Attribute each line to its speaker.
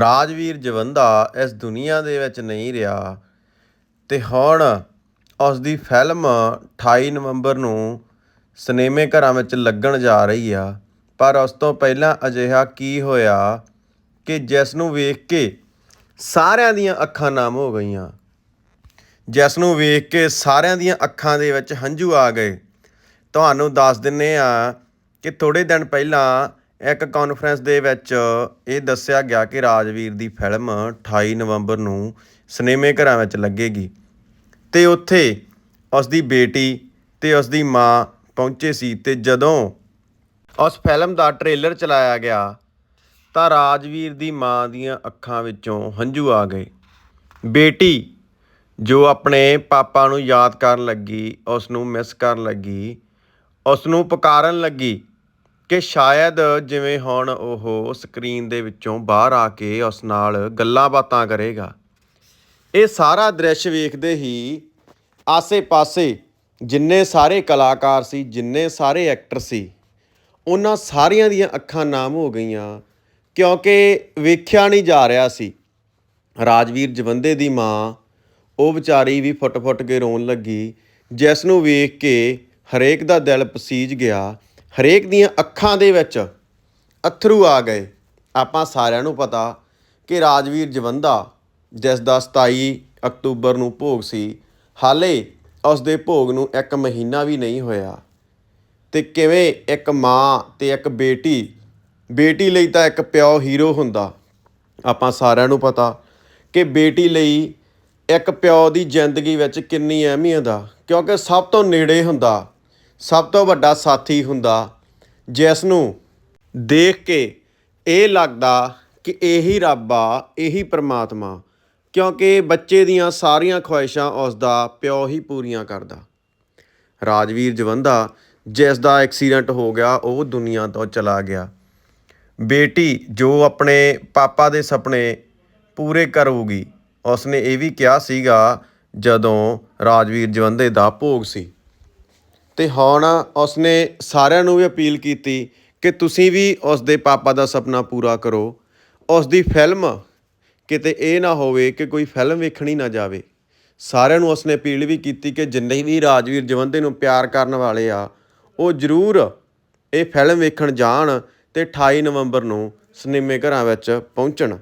Speaker 1: ਰਾਜਵੀਰ ਜਵੰਦਾ ਇਸ ਦੁਨੀਆ ਦੇ ਵਿੱਚ ਨਹੀਂ ਰਿਹਾ ਤੇ ਹੁਣ ਉਸ ਦੀ ਫਿਲਮ 28 ਨਵੰਬਰ ਨੂੰ ਸਿਨੇਮੇ ਘਰਾਂ ਵਿੱਚ ਲੱਗਣ ਜਾ ਰਹੀ ਆ। ਪਰ ਉਸ ਤੋਂ ਪਹਿਲਾਂ ਅਜਿਹਾ ਕੀ ਹੋਇਆ ਕਿ ਜਿਸ ਨੂੰ ਵੇਖ ਕੇ ਸਾਰਿਆਂ ਦੀਆਂ ਅੱਖਾਂ ਨਾਮ ਹੋ ਗਈਆਂ। ਜਿਸ ਨੂੰ ਵੇਖ ਕੇ ਸਾਰਿਆਂ ਦੀਆਂ ਅੱਖਾਂ ਦੇ ਵਿੱਚ ਹੰਝੂ ਆ ਗਏ। ਤੁਹਾਨੂੰ ਦੱਸ ਦਿੰਨੇ ਆ ਕਿ ਥੋੜੇ ਦਿਨ ਪਹਿਲਾਂ ਇੱਕ ਕਾਨਫਰੰਸ ਦੇ ਵਿੱਚ ਇਹ ਦੱਸਿਆ ਗਿਆ ਕਿ ਰਾਜਵੀਰ ਦੀ ਫਿਲਮ 28 ਨਵੰਬਰ ਨੂੰ ਸਿਨੇਮੇ ਘਰਾਂ ਵਿੱਚ ਲੱਗੇਗੀ ਤੇ ਉੱਥੇ ਉਸ ਦੀ ਬੇਟੀ ਤੇ ਉਸ ਦੀ ਮਾਂ ਪਹੁੰਚੇ ਸੀ ਤੇ ਜਦੋਂ ਉਸ ਫਿਲਮ ਦਾ ਟ੍ਰੇਲਰ ਚਲਾਇਆ ਗਿਆ ਤਾਂ ਰਾਜਵੀਰ ਦੀ ਮਾਂ ਦੀਆਂ ਅੱਖਾਂ ਵਿੱਚੋਂ ਹੰਝੂ ਆ ਗਏ। ਬੇਟੀ, ਜੋ ਆਪਣੇ ਪਾਪਾ ਨੂੰ ਯਾਦ ਕਰਨ ਲੱਗੀ ਉਸ ਨੂੰ ਮਿਸ ਕਰਨ ਲੱਗੀ ਉਸ ਨੂੰ ਪੁਕਾਰਨ ਲੱਗੀ ਕਿ ਸ਼ਾਇਦ ਜਿਵੇਂ ਹੁਣ ਉਹ ਸਕਰੀਨ ਦੇ ਵਿੱਚੋਂ ਬਾਹਰ ਆ ਕੇ ਉਸ ਨਾਲ ਗੱਲਾਂ ਬਾਤਾਂ ਕਰੇਗਾ। ਇਹ ਸਾਰਾ ਦ੍ਰਿਸ਼ ਵੇਖਦੇ ਹੀ ਆਸੇ-ਪਾਸੇ ਜਿੰਨੇ ਸਾਰੇ ਕਲਾਕਾਰ ਸੀ, ਜਿੰਨੇ ਸਾਰੇ ਐਕਟਰ ਸੀ, ਉਹਨਾਂ ਸਾਰਿਆਂ ਦੀਆਂ ਅੱਖਾਂ ਨਾਮ ਹੋ ਗਈਆਂ ਕਿਉਂਕਿ ਵੇਖਿਆ ਨਹੀਂ ਜਾ ਰਿਹਾ ਸੀ। ਰਾਜਵੀਰ ਜਵੰਦੇ ਦੀ ਮਾਂ, ਉਹ ਵਿਚਾਰੀ ਵੀ ਫੁੱਟ-ਫੁੱਟ ਕੇ ਰੋਣ ਲੱਗੀ, ਜਿਸ ਨੂੰ ਵੇਖ ਕੇ ਹਰੇਕ ਦਾ ਦਿਲ ਪਸੀਜ ਗਿਆ ਹਰੇਕ ਦੀਆਂ ਅੱਖਾਂ ਦੇ ਵਿੱਚ ਅਥਰੂ ਆ ਗਏ। ਆਪਾਂ ਸਾਰਿਆਂ ਨੂੰ ਪਤਾ ਕਿ ਰਾਜਵੀਰ ਜਵੰਦਾ, ਜਿਸ ਦਾ 27 ਅਕਤੂਬਰ ਨੂੰ ਭੋਗ ਸੀ, ਹਾਲੇ ਉਸ ਦੇ ਭੋਗ ਨੂੰ ਇੱਕ ਮਹੀਨਾ ਵੀ ਨਹੀਂ ਹੋਇਆ। ਤੇ ਕਿਵੇਂ ਇੱਕ ਮਾਂ ਤੇ ਇੱਕ ਬੇਟੀ ਬੇਟੀ ਲਈ ਤਾਂ ਇੱਕ ਪਿਓ ਹੀਰੋ ਹੁੰਦਾ। ਆਪਾਂ ਸਾਰਿਆਂ ਨੂੰ ਪਤਾ ਕਿ ਬੇਟੀ ਲਈ ਇੱਕ ਪਿਓ ਦੀ ਜ਼ਿੰਦਗੀ ਵਿੱਚ ਕਿੰਨੀ ਅਹਿਮੀਅਤ ਆ, ਕਿਉਂਕਿ ਸਭ ਤੋਂ ਨੇੜੇ ਹੁੰਦਾ ਸਭ ਤੋਂ ਵੱਡਾ ਸਾਥੀ ਹੁੰਦਾ, ਜਿਸ ਨੂੰ ਦੇਖ ਕੇ ਇਹ ਲੱਗਦਾ ਕਿ ਇਹੀ ਰੱਬ ਆ, ਇਹੀ ਪ੍ਰਮਾਤਮਾ, ਕਿਉਂਕਿ ਬੱਚੇ ਦੀਆਂ ਸਾਰੀਆਂ ਖੁਆਇਸ਼ਾਂ ਉਸ ਦਾ ਪਿਓ ਹੀ ਪੂਰੀਆਂ ਕਰਦਾ। ਰਾਜਵੀਰ ਜਵੰਦਾ, ਜਿਸ ਦਾ ਐਕਸੀਡੈਂਟ ਹੋ ਗਿਆ, ਉਹ ਦੁਨੀਆ ਤੋਂ ਚਲਾ ਗਿਆ। ਬੇਟੀ ਜੋ ਆਪਣੇ ਪਾਪਾ ਦੇ ਸੁਪਨੇ ਪੂਰੇ ਕਰੂਗੀ, ਉਸਨੇ ਇਹ ਵੀ ਕਿਹਾ ਸੀਗਾ, ਜਦੋਂ ਰਾਜਵੀਰ ਜਵੰਦੇ ਦਾ ਭੋਗ ਸੀ। ਤੇ ਹੁਣ ਉਸਨੇ ਸਾਰਿਆਂ ਨੂੰ ਵੀ ਅਪੀਲ ਕੀਤੀ ਕਿ ਤੁਸੀਂ ਵੀ ਉਸ ਦੇ ਪਾਪਾ ਦਾ ਸੁਪਨਾ ਪੂਰਾ ਕਰੋ। ਉਸ ਦੀ ਫਿਲਮ ਕਿਤੇ ਇਹ ਨਾ ਹੋਵੇ ਕਿ ਕੋਈ ਫਿਲਮ ਵੇਖਣੀ ਨਾ ਜਾਵੇ। ਸਾਰਿਆਂ ਨੂੰ ਉਸਨੇ ਅਪੀਲ ਵੀ ਕੀਤੀ ਕਿ ਜਿੰਨੇ ਵੀ ਰਾਜਵੀਰ ਜਵੰਦੇ ਨੂੰ ਪਿਆਰ ਕਰਨ ਵਾਲੇ ਆ, ਉਹ ਜ਼ਰੂਰ ਇਹ ਫਿਲਮ ਵੇਖਣ ਜਾਣ ਤੇ 28 ਨਵੰਬਰ ਨੂੰ ਸਿਨੇਮੇ ਘਰਾਂ ਵਿੱਚ ਪਹੁੰਚਣ।